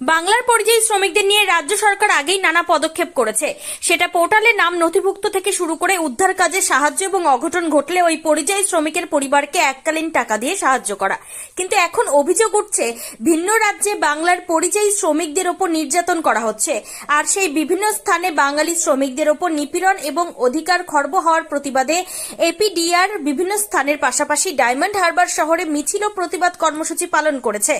বাংলার পরিযায়ী শ্রমিকদের নিয়ে রাজ্য সরকার আগেই নানা পদক্ষেপ করেছে। সেটা পোর্টালে নাম নথিভুক্ত থেকে শুরু করে উদ্ধার কাজে সাহায্য এবং অঘটন ঘটলে ওই পরিযায়ী শ্রমিকের পরিবারকে এককালীন টাকা দিয়ে সাহায্য করা। কিন্তু এখন অভিযোগ উঠছে, ভিন্ন রাজ্যে বাংলার পরিযায়ী শ্রমিকদের ওপর নির্যাতন করা হচ্ছে। আর সেই বিভিন্ন স্থানে বাঙালি শ্রমিকদের ওপর নিপীড়ন এবং অধিকার খর্ব হওয়ার প্রতিবাদে এপিডিআর বিভিন্ন স্থানের পাশাপাশি ডায়মন্ড হারবার শহরে মিছিল ও প্রতিবাদ কর্মসূচি পালন করেছে।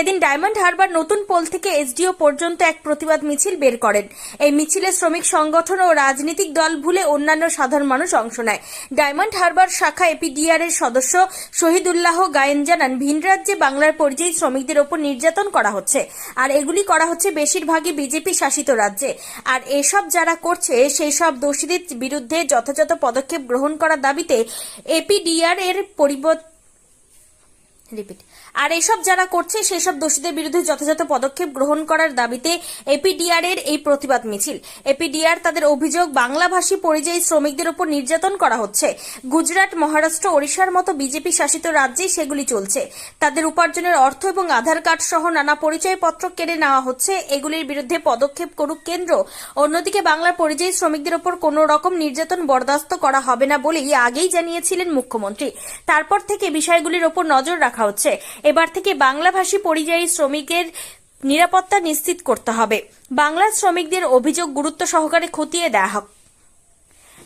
এদিন ডায়মন্ড হারবার নতুন পোল থেকে এসডিও পর্যন্ত এক প্রতিবাদ মিছিল বের করেন। এই মিছিলে শ্রমিক সংগঠন ও রাজনৈতিক দল ভুলে অন্যান্য সাধারণ মানুষ অংশ নেয়। ডায়মন্ড হারবার শাখা এপিডিআর এর সদস্য শহীদুল্লাহ গায়েন জানান, ভিন রাজ্যে বাংলার পরিযায়ী শ্রমিকদের ওপর নির্যাতন করা হচ্ছে। আর এগুলি করা হচ্ছে বেশিরভাগই বিজেপি শাসিত রাজ্যে। আর এসব যারা করছে, সেই সব দোষীদের বিরুদ্ধে যথাযথ পদক্ষেপ গ্রহণ করার দাবিতে এপিডিআর এর পরিবর্তন রিপিট। আর এসব যারা করছে, সেসব দোষীদের বিরুদ্ধে যথাযথ পদক্ষেপ গ্রহণ করার দাবিতে এপিডিআর এর এই প্রতিবাদ মিছিল। এপিডিআর তাদের অভিযোগ, বাংলাভাষী পরিযায়ী শ্রমিকদের উপর নির্যাতন করা হচ্ছে। গুজরাট, মহারাষ্ট্র, ওড়িশার মতো বিজেপি শাসিত রাজ্যে সেগুলি চলছে। তাদের উপার্জনের অর্থ এবং আধার কার্ড সহ নানা পরিচয়পত্র কেড়ে নেওয়া হচ্ছে। এগুলির বিরুদ্ধে পদক্ষেপ করুক কেন্দ্র। অন্যদিকে বাংলার পরিযায়ী শ্রমিকদের উপর কোনো রকম নির্যাতন বরদাস্ত করা হবে না বলেই আগেই জানিয়েছিলেন মুখ্যমন্ত্রী। তারপর থেকে বিষয়গুলির ওপর নজর রাখা হচ্ছে। এবার থেকে বাংলাভাষী পরিযায়ী শ্রমিকের নিরাপত্তা নিশ্চিত করতে হবে। বাংলার শ্রমিকদের অভিযোগ গুরুত্ব সহকারে খতিয়ে দেওয়া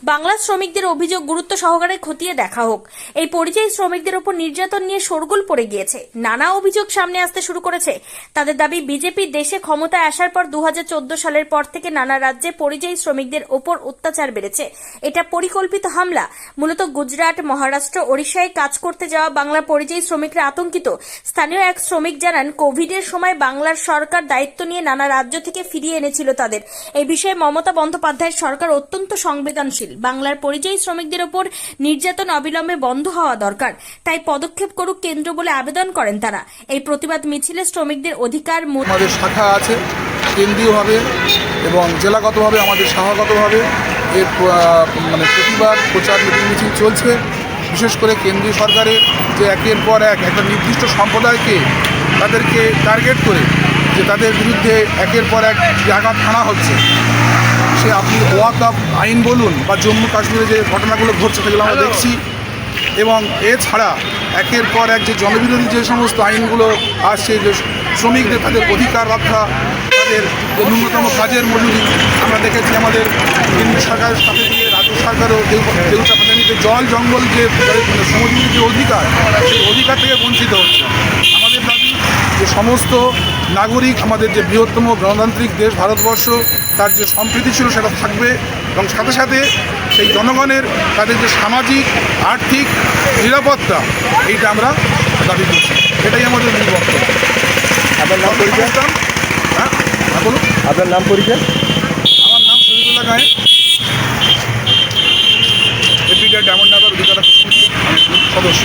বাংলার শ্রমিকদের অভিযোগ গুরুত্ব সহকারে খতিয়ে দেখা হোক। এই পরিযায়ী শ্রমিকদের উপর নির্যাতন নিয়ে শোরগোল পড়ে গিয়েছে। নানা অভিযোগ সামনে আসতে শুরু করেছে। তাদের দাবি, বিজেপি দেশে ক্ষমতায় আসার পর দু হাজার চোদ্দ সালের পর থেকে নানা রাজ্যে পরিযায়ী শ্রমিকদের ওপর অত্যাচার বেড়েছে। এটা পরিকল্পিত হামলা। মূলত গুজরাট, মহারাষ্ট্র, ওড়িশায় কাজ করতে যাওয়া বাংলা পরিযায়ী শ্রমিকরা আতঙ্কিত। স্থানীয় এক শ্রমিক জানান, কোভিডের সময় বাংলার সরকার দায়িত্ব নিয়ে নানা রাজ্য থেকে ফিরিয়ে এনেছিল তাদের। এই বিষয়ে মমতা বন্দ্যোপাধ্যায়ের সরকার অত্যন্ত সংবেদনশীল। বাংলার পরিযায়ী শ্রমিকদের ওপর নির্যাতন অবিলম্বে বন্ধ হওয়া দরকার। তাই পদক্ষেপ করুক কেন্দ্র বলে আবেদন করেন তারা। এই প্রতিবাদ মিছিলে শ্রমিকদের অধিকার আমাদের শাখা আছে, কেন্দ্রীয়ভাবে এবং জেলাগতভাবে, আমাদের শাখাগতভাবে এর মানে প্রতিবাদ, প্রচার, মিটিং, মিছিল চলছে। বিশেষ করে কেন্দ্রীয় সরকারের যে একের পর এক একটা নির্দিষ্ট সম্প্রদায়কে তাদেরকে টার্গেট করে যে তাদের বিরুদ্ধে একের পর এক আঘাত হানা হচ্ছে। সে আপনি ওয়াক আপ আইন বলুন বা জম্মু কাশ্মীরে যে ঘটনাগুলো ঘটছে সেগুলো আমরা দেখছি। এবং এছাড়া একের পর এক যে জনবিরোধী যে সমস্ত আইনগুলো আসছে যে শ্রমিকদের তাদের অধিকার রক্ষা তাদের ন্যূনতম কাজের মজুরি আমরা দেখেছি আমাদের কেন্দ্র সরকারের সাথে দিয়ে রাজ্য সরকারও দেউচা পাতানিতে জল জঙ্গল যে সমুদ্রের যে অধিকার সেই অধিকার থেকে বঞ্চিত হচ্ছে। আমাদের দাবি যে সমস্ত নাগরিক আমাদের যে বৃহত্তম গণতান্ত্রিক দেশ ভারতবর্ষ তার যে সম্প্রীতি ছিল সেটা থাকবে এবং সাথে সাথে সেই জনগণের তাদের যে সামাজিক আর্থিক নিরাপত্তা এইটা আমরা দাবি করছি। এটাই আমাদের মূল বক্তব্য। আপনার নাম পরিচয়? হ্যাঁ, হ্যাঁ বলুন। আপনার নাম পরিচয়? আমার নাম শহীদুল্লাহ গায়ে। এপিডিয়া ডায়মন্ড নগর অধিকার সদস্য।